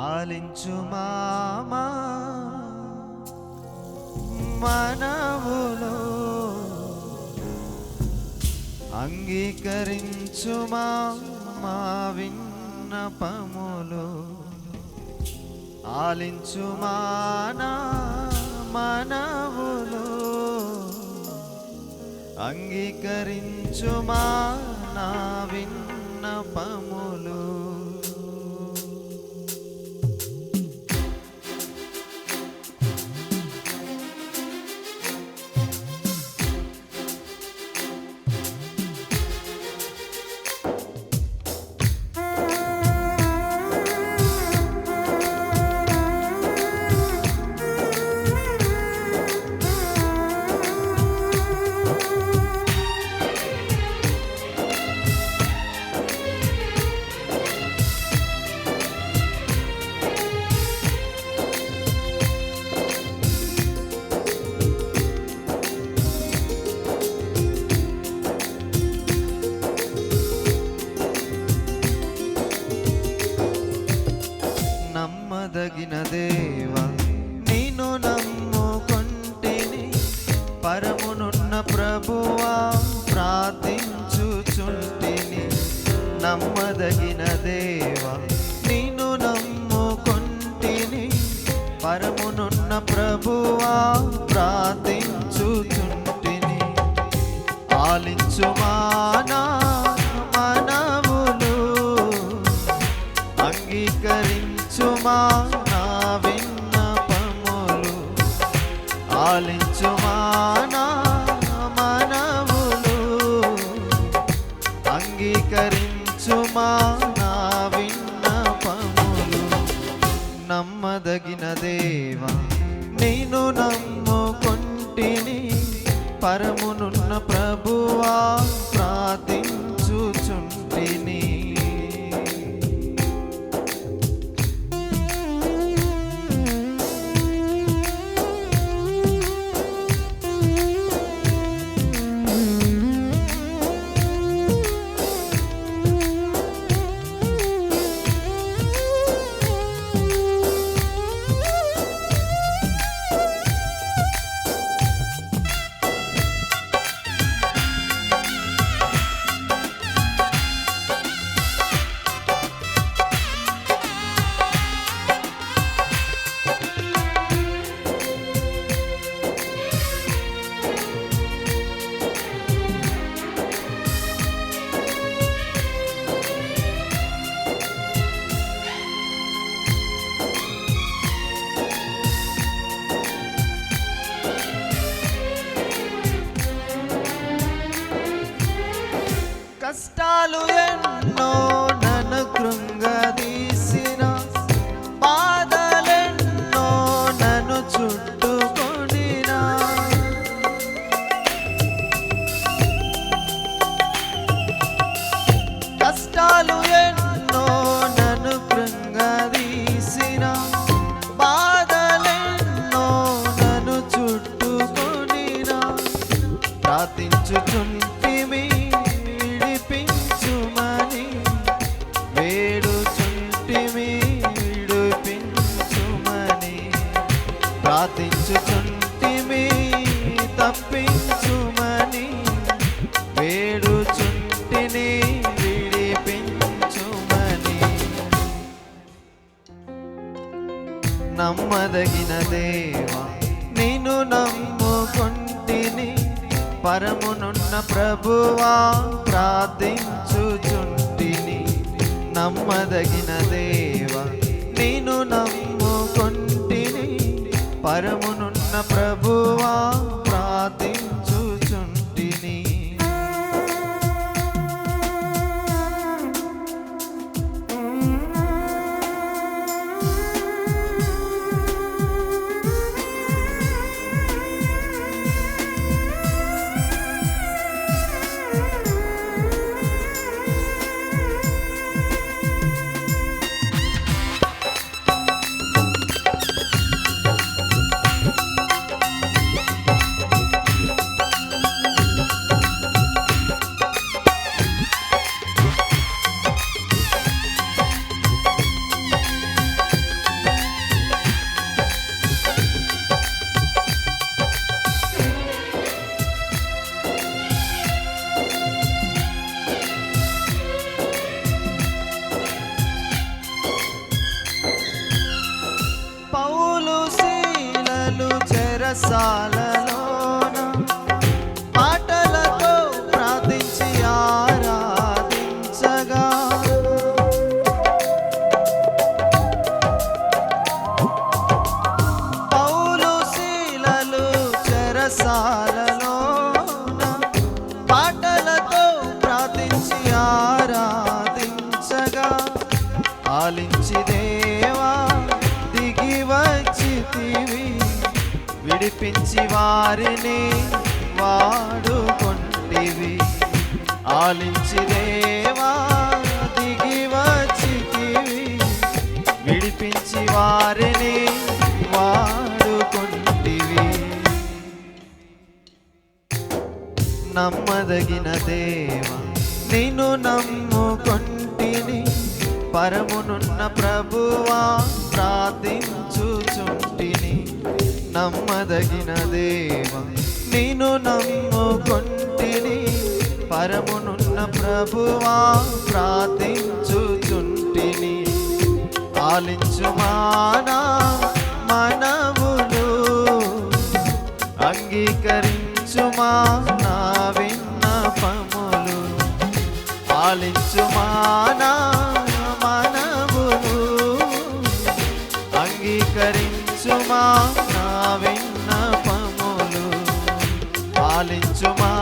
ఆలించు మామా. మనవులో అంగీకరించు మా మా విన్నపములు. ఆలించు మానా మనవులు అంగీకరించు మా నా విన్నపములు. పరమునున్న ప్రభువా ప్రార్థించుచుంటిని నమ్మదగిన దేవా. నిన్ను నమ్ముకుంటిని పరమునున్న ప్రభువా ప్రార్థించుచుంటిని. ఆలించుమానా మనవులు అంగీకరించుమా నా విన్నపములు. ఆలించుమా నమ్మదగిన దేవా నేను నమ్ముకుంటిని పరమునున్న ప్రభువా ప్రార్థి నమ్మదగిన దేవా నేను నమ్ముకుంటిని పరమునున్న ప్రభువా ప్రార్థించుచుంటిని నమ్మదగిన దేవా నేను నమ్ముకుంటిని పరమునున్న ప్రభువా చెరసాలలోన పాటలతో ప్రార్థించి ఆరాధించగా. పౌలు శీలలు చెరసాలలోన పాటలతో ప్రార్థించి ఆరాధించగా. ఆలించి దేవా దిగి వచ్చితివి విడిపించి వారిని వాడుకొంటివి. ఆలించి దేవా దిగి వచ్చితివి. విడిపించి వారిని వాడుకొంటివి. నమ్మదగిన దేవ నిన్ను నమ్ముకొంటిని. పరమునున్న ప్రభువా ప్రార్థించుచుంటిని. నమ్మదగిన దేవ. నేను నమ్ముకొంటిని పరమునున్న ప్రభువా ప్రార్థించుచుంటిని. ఆలించుమానా మనవులు అంగీకరించుమా నా విన్నపములు. ఆలించుమా నా విన్నపములు పాలించుమా?